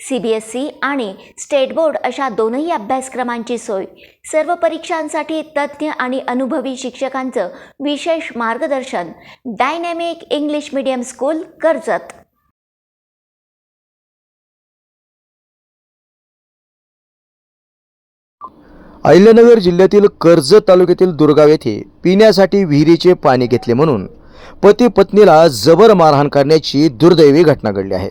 C B S C आणि state board अशा दोनही अभ्यासक्रमांची सोय. सर्व परीक्षांसाठी तज्ज्ञ आणि अनुभवी शिक्षकांचं विशेष मार्गदर्शन. Dynamic English medium school Karjat. Ahilyanagar जिल्ह्यातील कर्जत तालुक्यातील दुर्गाव येथे पिण्यासाठी विहिरीचे पाणी घेतले म्हणून पती पत्नीला जबर मारहाण करण्याची दुर्दैवी घटना घडली आहे.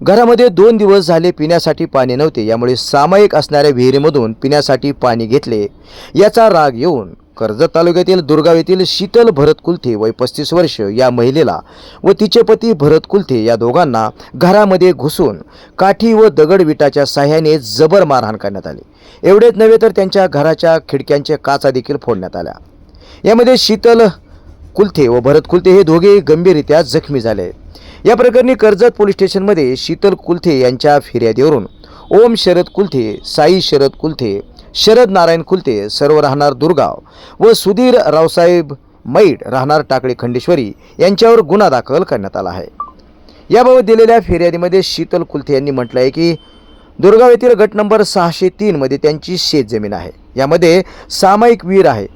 घरामध्ये दोन दिवस झाले पिण्यासाठी पाणी नव्हते. यामुळे सामायिक असणाऱ्या विहिरीमधून पिण्यासाठी पाणी घेतले. याचा राग येऊन कर्जत तालुक्यातील दुर्गाव येथील शीतल भरत कुलथे वय पस्तीस वर्ष या महिलेला व तिचे पती भरत कुलथे या दोघांना घरामध्ये घुसून काठी व दगडविटाच्या साह्याने जबर मारहाण करण्यात आली. एवढेच नव्हे तर त्यांच्या घराच्या खिडक्यांच्या काचा देखील फोडण्यात आल्या. यामध्ये शीतल कुलथे व भरत कुलथे हे दोघे गंभीररित्या जखमी झाले. या प्रकरणी कर्जत पोलीस स्टेशनमध्ये शीतल कुलथे यांच्या फिर्यादीवरून. ओम शरद कुलथे साई शरद कुलथे शरद नारायण कुलथे सर्व राहणार दुर्गाव व सुधीर रावसाहेब मैड राहणार टाकळी खंडेश्वरी यांच्यावर गुन्हा दाखल करण्यात आला आहे. याबाबत दिलेल्या फिर्यादीमध्ये शीतल कुलथे यांनी म्हटलं आहे की दुर्गाव येथील गट नंबर सहाशे तीनमध्ये त्यांची शेतजमीन आहे. यामध्ये सामायिक विहीर आहे.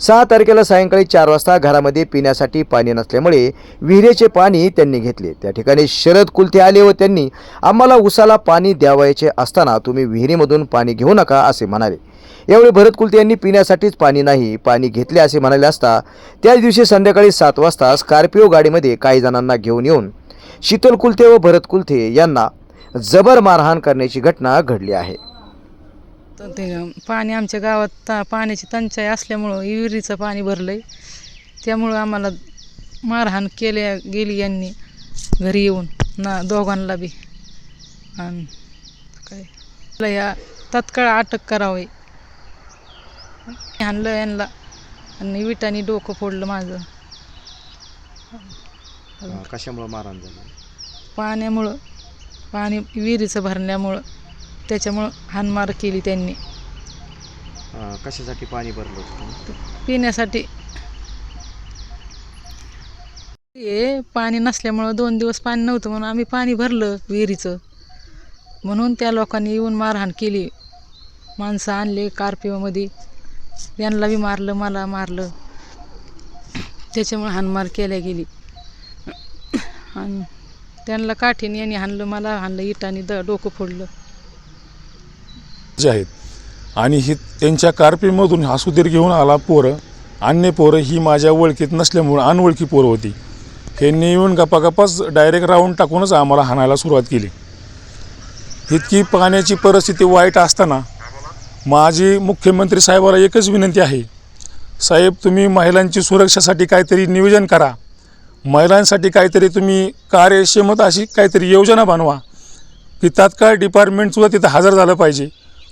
सहा तारखेला सायंकाळी चार वाजता घरामध्ये पिण्यासाठी पाणी नसल्यामुळे विहिरेचे पाणी त्यांनी घेतले. त्या ठिकाणी शरद कुलथे आले व त्यांनी आम्हाला उसाला पाणी द्यावायचे असताना तुम्ही विहिरीमधून पाणी घेऊ नका असे म्हणाले. यावेळी भरत कुलते यांनी पिण्यासाठीच पाणी नाही पाणी घेतले असे म्हणाले असता त्याच दिवशी संध्याकाळी सात वाजता स्कॉर्पिओ गाडीमध्ये काही जणांना घेऊन येऊन शीतल कुलते व भरत कुलथे यांना जबर मारहाण करण्याची घटना घडली आहे. तर ते पाणी आमच्या गावात ता पाण्याची टंचाई असल्यामुळं विहिरीचं पाणी भरलं आहे त्यामुळं आम्हाला मारहाण केल्या गेली यांनी घरी येऊन ना दोघांना बी. आणि काय? ह्या तत्काळ अटक करावी. आणलं यांना आणि विटाने डोकं फोडलं माझं. कशामुळे मारहाण झाली? पाण्यामुळं पाणी विहिरीचं भरल्यामुळं. त्याच्यामुळं हानमार केली त्यांनी. कशासाठी पाणी भरलं होतं पिण्यासाठी. हे पाणी नसल्यामुळं दोन दिवस पाणी नव्हतं म्हणून आम्ही पाणी भरलं विहिरीचं. म्हणून त्या लोकांनी येऊन मारहाण केली. माणसं आणले कारपिओमध्ये यांना बी मारलं मला मारलं. त्याच्यामुळे हाणमार केल्या गेली. आणि त्यांना काठीने यांनी हाणलं मला हाणलं इटाने द डोकं फोडलं. जे आहेत. आणि ही त्यांच्या कार्पीमधून हासुदीर घेऊन आला पोरं. अन्य पोरं ही माझ्या ओळखीत नसल्यामुळं अनओळखी पोरं होती. ह्यांनी येऊन गपागपाच डायरेक्ट राऊंड टाकूनच आम्हाला हाणायला सुरुवात केली. इतकी पाण्याची परिस्थिती वाईट असताना माझी मुख्यमंत्री साहेबाला एकच विनंती आहे. साहेब तुम्ही महिलांची सुरक्षेसाठी काहीतरी नियोजन करा. महिलांसाठी काहीतरी तुम्ही कार्यक्षमता अशी काहीतरी योजना बनवा. की तात्काळ डिपार्टमेंटसुद्धा तिथं हजर झालं पाहिजे.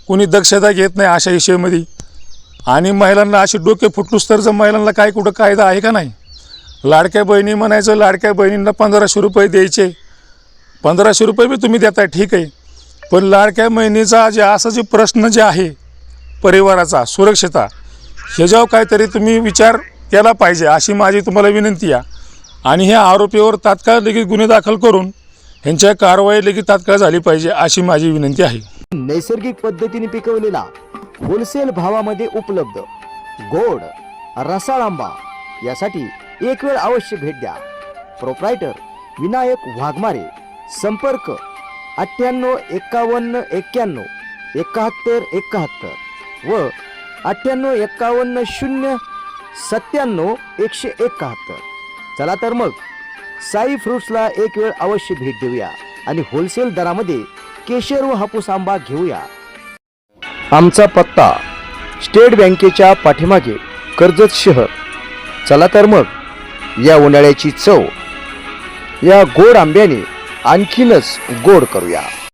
कोणी दक्षता घेत नाही अशा विषयामध्ये आणि महिलांना अशी डोके फुटलूस तर जर महिलांना काय कुठं कायदा आहे का नाही? लाडक्या बहिणी म्हणायचं लाडक्या बहिणींना पंधराशे रुपये द्यायचे. पंधराशे रुपये बी तुम्ही देताय ठीक आहे. पण लाडक्या बहिणीचा जे असा जे प्रश्न जे आहे परिवाराचा सुरक्षता ह्याच्यावर काहीतरी तुम्ही विचार केला पाहिजे अशी माझी तुम्हाला विनंती आहे. आणि ह्या आरोपीवर तात्काळ लगेच गुन्हे दाखल करून ह्यांच्या कारवाई लगेच तात्काळ झाली पाहिजे अशी माझी विनंती आहे. नैसर्गिक पद्धतीने पिकवलेला होलसेल भावामध्ये उपलब्ध. गोड रसाळ आंबा यासाठी एक वेळ अवश्य भेट द्या. प्रोप्रायटर विनायक वाघमारे संपर्क अठ्ठ्याण्णव एक्कावन्न एक्क्याण्णव एकाहत्तर एकाहत्तर व अठ्ठ्याण्णव एक्कावन्न शून्य सत्त्याण्णव एकशे एकाहत्तर. चला तर मग साई फ्रुट्सला एक वेळ अवश्य भेट देऊया आणि होलसेल दरामध्ये केशर व हापूस आंबा घेऊया. आमचा पत्ता स्टेट बँकेच्या पाठीमागे कर्जत शहर चला तर मग या उन्हाळ्याची चव या गोड आंब्याने आणखीनच गोड करूया.